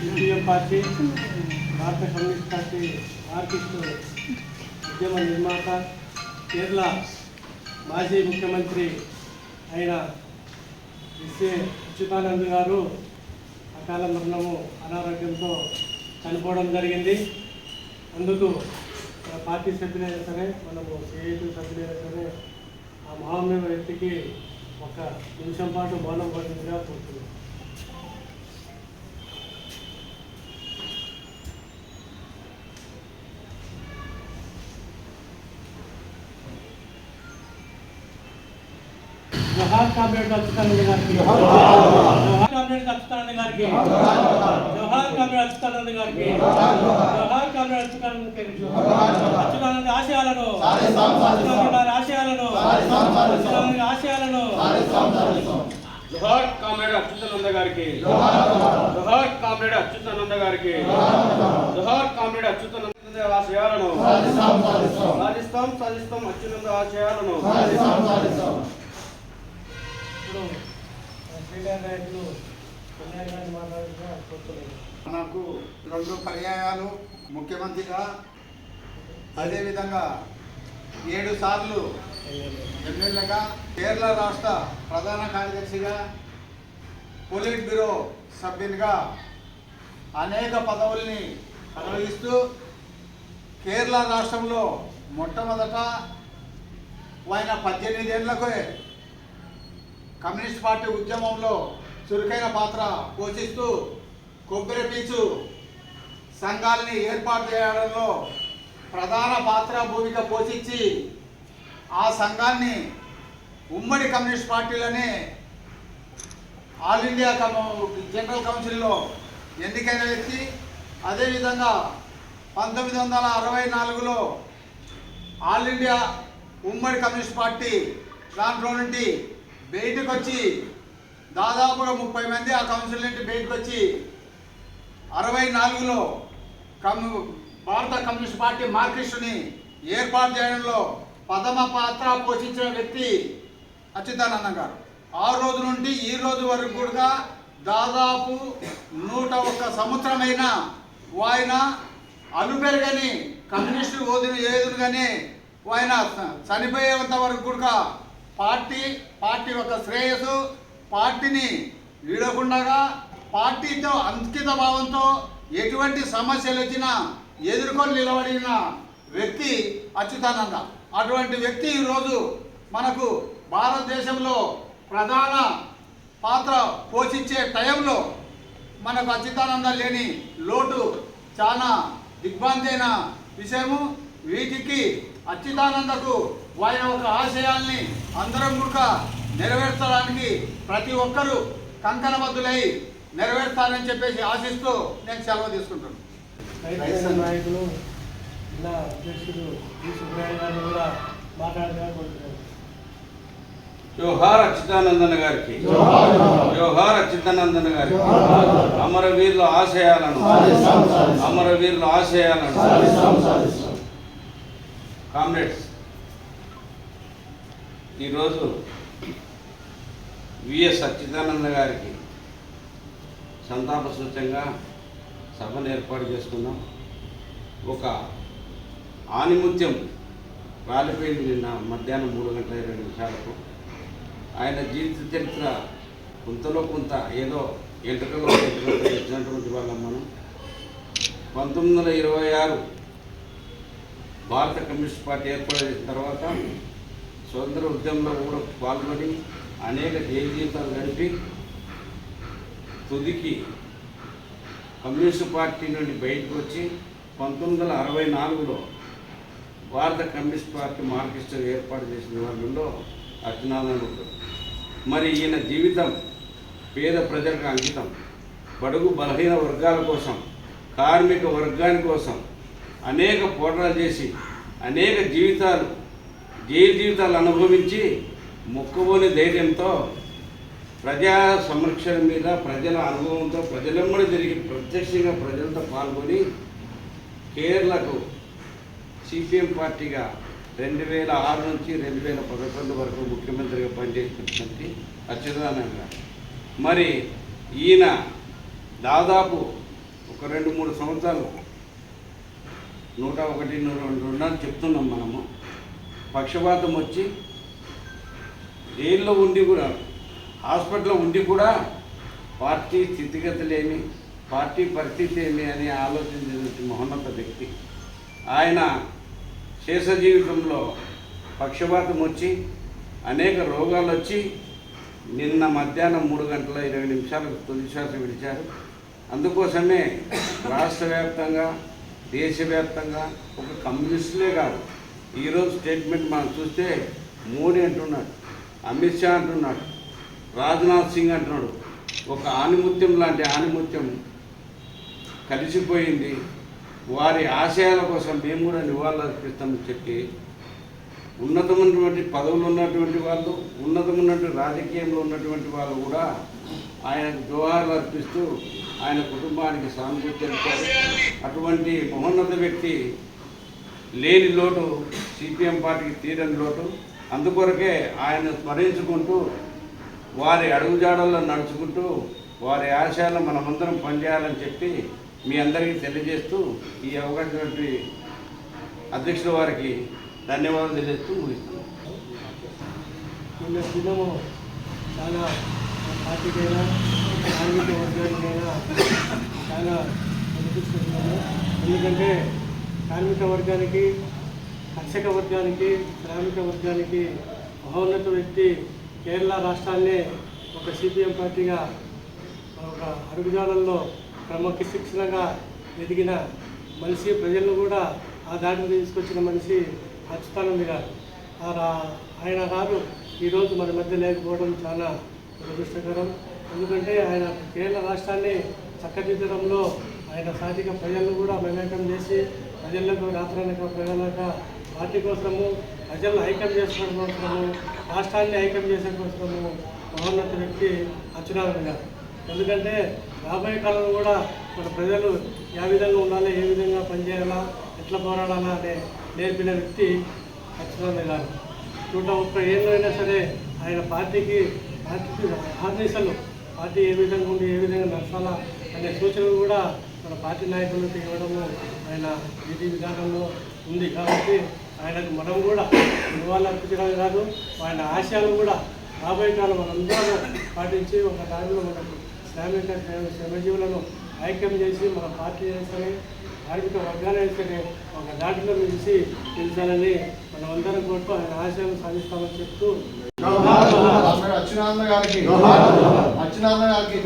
CPM party భారత communist party marxist ఉద్యమ నిర్మాత కేరళ మాజీ ముఖ్యమంత్రి అయిన ఎస్ఏ అచ్యుతానంద్ గారు అకాల మరణము అనారోగ్యంతో చనిపోవడం జరిగింది. అందుకు మన పార్టీ సభ్యులైనా సరే మనము సిఐటి సభ్యులైనా సరే ఆ మహామేమ వ్యక్తికి ఒక నిమిషం పాటు మౌనం పడిందిగా కోరుతున్నాం. జోహార్ కామ్రేడ్ అచ్యుతానంద గారికి. జోహార్ కామ్రేడ్ అచ్యుతానంద గారికి. జోహార్ కామ్రేడ్ అచ్యుతానంద గారికి. జోహార్ కామ్రేడ్ అచ్యుతానంద గారికి అచ్యుతానంద ఆశయాలను. ఆశయాలను. అచ్యుతానంద ఆశయాలను. జోహార్ కామ్రేడ్ అచ్యుతానంద గారికి. జోహార్ కామ్రేడ్ అచ్యుతానంద గారికి. జోహార్ కామ్రేడ్ అచ్యుతానంద ఆశయాలను. సాధిస్తాం సాధిస్తాం. అచ్యుతానంద ఆశయాలను. ఇప్పుడు శ్రీకాంత్ నాయకులు మనకు రెండు పర్యాయాలు ముఖ్యమంత్రిగా అదేవిధంగా ఏడు సార్లు ఎమ్మెల్యేగా కేరళ రాష్ట్ర ప్రధాన కార్యదర్శిగా పొలిట్ బ్యూరో సభ్యునిగా అనేక పదవుల్ని నిర్వహిస్తూ కేరళ రాష్ట్రంలో మొట్టమొదట ఆయన పద్దెనిమిది ఏళ్ళకే కమ్యూనిస్ట్ పార్టీ ఉద్యమంలో చురుకైన పాత్ర పోషిస్తూ కొబ్బరి పీచు సంఘాల్ని ఏర్పాటు చేయడంలో ప్రధాన పాత్ర భూమిక పోషించి ఆ సంఘాన్ని ఉమ్మడి కమ్యూనిస్ట్ పార్టీలని ఆల్ ఇండియా కమ- జనరల్ కౌన్సిల్లో ఎన్నికైన వ్యక్తి అదేవిధంగా పంతొమ్మిది వందల అరవై నాలుగులో ఆల్ ఇండియా ఉమ్మడి కమ్యూనిస్ట్ పార్టీ దాంట్లో నుండి బయటకు వచ్చి దాదాపుగా ముప్పై మంది ఆ కౌన్సిల్ నుండి బయటకు వచ్చి అరవై నాలుగులో కమ్యూ భారత కమ్యూనిస్ట్ పార్టీ మార్క్సిస్టుని ఏర్పాటు చేయడంలో ప్రథమ పాత్ర పోషించిన వ్యక్తి అచ్యుతానందం గారు. ఆ రోజు నుండి ఈ రోజు వరకు కూడా దాదాపు నూట ఒక్క సంవత్సరమైన ఆయన అలుపెరగని కమ్యూనిస్టు ఓదిన ఏదునుగానే ఆయన చనిపోయేంత వరకు కూడా పార్టీ పార్టీ యొక్క శ్రేయస్సు పార్టీని వీడకుండా పార్టీతో అంకిత భావంతో ఎటువంటి సమస్యలు వచ్చినా ఎదుర్కొని నిలబడిన వ్యక్తి అచ్యుతానంద. అటువంటి వ్యక్తి ఈరోజు మనకు భారతదేశంలో ప్రధాన పాత్ర పోషించే టైంలో మనకు అచ్యుతానంద లేని లోటు చాలా దిగ్భ్రాంతైన విషయము. వీటికి అచ్యుతానందకు ఆయన ఒక ఆశయాల్ని అందరం కూడా నెరవేర్చడానికి ప్రతి ఒక్కరూ కంకణబద్దులై నెరవేర్చాలని చెప్పేసి ఆశిస్తూ నేను సెలవు తీసుకుంటున్నాను. నాయకులు జిల్లా అధ్యక్షుడు జి సుబ్రహ్మణ్య గారిని కూడా జోహార్ అచ్యుతానందన్ గారికి. జోహార్ అచ్యుతానందన్ గారికి. అమరవీరుల ఆశయాలను. అమరవీరుల ఆశయాలను. కామ్రేడ్స్ ఈరోజు విఎస్ సచ్చిదానంద గారికి సంతాప సూచంగా సభను ఏర్పాటు చేసుకున్నాం. ఒక ఆనిముత్యం రాలిపోయింది నిన్న మధ్యాహ్నం మూడు గంటల ఇరవై నిమిషాలకు. ఆయన జీవిత చరిత్ర కొంతలో కొంత ఏదో ఎంటకలో ఎంటకలో తెలిసినటువంటి వాళ్ళం మనం. పంతొమ్మిది వందల ఇరవై ఆరు భారత కమ్యూనిస్ట్ పార్టీ ఏర్పడిన తర్వాత స్వతంత్ర ఉద్యమంలో కూడా పాల్గొని అనేక జయ జీవితాలు గడిపి తుదికి కమ్యూనిస్ట్ పార్టీ నుండి బయటకు వచ్చి పంతొమ్మిది వందల అరవై నాలుగులో భారత కమ్యూనిస్ట్ పార్టీ మార్క్సిస్ట్ ఏర్పాటు చేసిన వాళ్ళలో అర్జునాథన్ మరి ఈయన జీవితం పేద ప్రజలకు అంకితం. బడుగు బలహీన వర్గాల కోసం కార్మిక వర్గాని కోసం అనేక పోరాటాలు చేసి అనేక జీవితాలు జైలు జీవితాలు అనుభవించి మొక్కబోని ధైర్యంతో ప్రజా సంరక్షణ మీద ప్రజల అనుభవంతో ప్రజలెమ్మడి తిరిగి ప్రత్యక్షంగా ప్రజలతో పాల్గొని కేరళకు సిపిఎం పార్టీగా రెండు వేల ఆరు నుంచి రెండు వేల పదకొండు వరకు ముఖ్యమంత్రిగా పనిచేసినటువంటి అచ్యుతానంద గారు. మరి ఈయన దాదాపు ఒక రెండు మూడు సంవత్సరాలు నూట ఒకటి నూట రెండు రెండు చెప్తున్నాం మనము. పక్షపాతం వచ్చి జైల్లో ఉండి కూడా హాస్పిటల్లో ఉండి కూడా పార్టీ స్థితిగతులేమి పార్టీ పరిస్థితి ఏమి అని ఆలోచించిన మహోన్నత వ్యక్తి. ఆయన శేష జీవితంలో పక్షపాతం వచ్చి అనేక రోగాలు వచ్చి నిన్న మధ్యాహ్నం మూడు గంటల ఇరవై నిమిషాలకు తొలిశ్వాస విడిచారు. అందుకోసమే రాష్ట్ర వ్యాప్తంగా దేశవ్యాప్తంగా ఒక కమ్యూనిస్టులే కాదు. ఈరోజు స్టేట్మెంట్ మనం చూస్తే మోడీ అంటున్నాడు అమిత్ షా అంటున్నాడు రాజ్నాథ్ సింగ్ అంటున్నాడు. ఒక ఆనిముత్యం లాంటి ఆనిముత్యం కలిసిపోయింది. వారి ఆశయాల కోసం మేము కూడా నివాళులర్పిస్తామని చెప్పి ఉన్నతమైనటువంటి పదవులు ఉన్నటువంటి వాళ్ళు ఉన్నతమైనటువంటి రాజకీయంలో ఉన్నటువంటి వాళ్ళు కూడా ఆయనకు జోహార్లు అర్పిస్తూ ఆయన కుటుంబానికి సానుభూతి తెలిపారు అటువంటి మహోన్నత వ్యక్తి లేని లోటు సిపిఎం పార్టీకి తీరని లోటు. అందుకొరకే ఆయన స్మరించుకుంటూ వారి అడుగుజాడల్లో నడుచుకుంటూ వారి ఆశయాలను మనమందరం పనిచేయాలని చెప్పి మీ అందరికీ తెలియజేస్తూ ఈ అవకాశం అధ్యక్షుల వారికి ధన్యవాదాలు తెలియజేస్తూ ముగిస్తున్నాను. నిన్న దినము చాలా పార్టీకైనా కార్మిక వర్గానికైనా చాలా అనిపిస్తున్నాను ఎందుకంటే కార్మిక వర్గానికి కర్షక వర్గానికి శ్రామిక వర్గానికి మహోన్నత వ్యక్తి కేరళ రాష్ట్రాన్ని ఒక సిపిఎం పార్టీగా ఒక అడుగుజాడల్లో క్రమశిక్షణగా ఎదిగిన మనిషి ప్రజలను కూడా ఆ దాటిని తీసుకొచ్చిన మనిషి అచ్యుతానంద్ గారు. ఆ రా- ఆయన గారు ఈరోజు మన మధ్య లేకపోవడం చాలా దురదృష్టకరం. ఎందుకంటే ఆయన కేరళ రాష్ట్రాన్ని చక్కదిద్దడంలో ఆయన సాధిక ప్రజలను కూడా మమేకం చేసి ప్రజలకు రాత్రనక ప్రజలక పార్టీ కోసము ప్రజలను ఐక్యం చేసుకోవడం కోసము రాష్ట్రాన్ని ఐక్యం చేసే కోసము మహోన్నత వ్యక్తి అచ్యుతానంద్ గారు. ఎందుకంటే రాబోయే కాలంలో కూడా మన ప్రజలు ఏ విధంగా ఉండాలి ఏ విధంగా పనిచేయాలా ఎట్లా పోరాడాలా అనే నేర్పిన వ్యక్తి అచ్యుతానంద గారు. నూట ముప్పై ఏళ్ళు అయినా సరే ఆయన పార్టీకి పార్టీకి ఆదేశాలు పార్టీ ఏ విధంగా ఉండి ఏ విధంగా నడపాలా అనే సూచనలు కూడా మన పార్టీ నాయకులకు ఇవ్వడము ఆయన విధి విధానంలో ఉంది కాబట్టి ఆయనకు మనం కూడా నివాళులు అర్పించడం కాదు. ఆయన ఆశయాలు కూడా రాబోయే కాలం మనందరూ పాటించి ఒక దానిలో మనకు శ్రామిక శ్రమజీవులను ఐక్యం చేసి మన పార్టీ సరే కార్మిక వర్గాలే సరే ఒక దాటిలో నిలిచి నిలిచాలని మనం అందరం కోరుతూ ఆయన ఆశయాలు సాధిస్తామని చెప్తూ అచ్యుతానంద గారికి. అచ్యుతానంద గారికి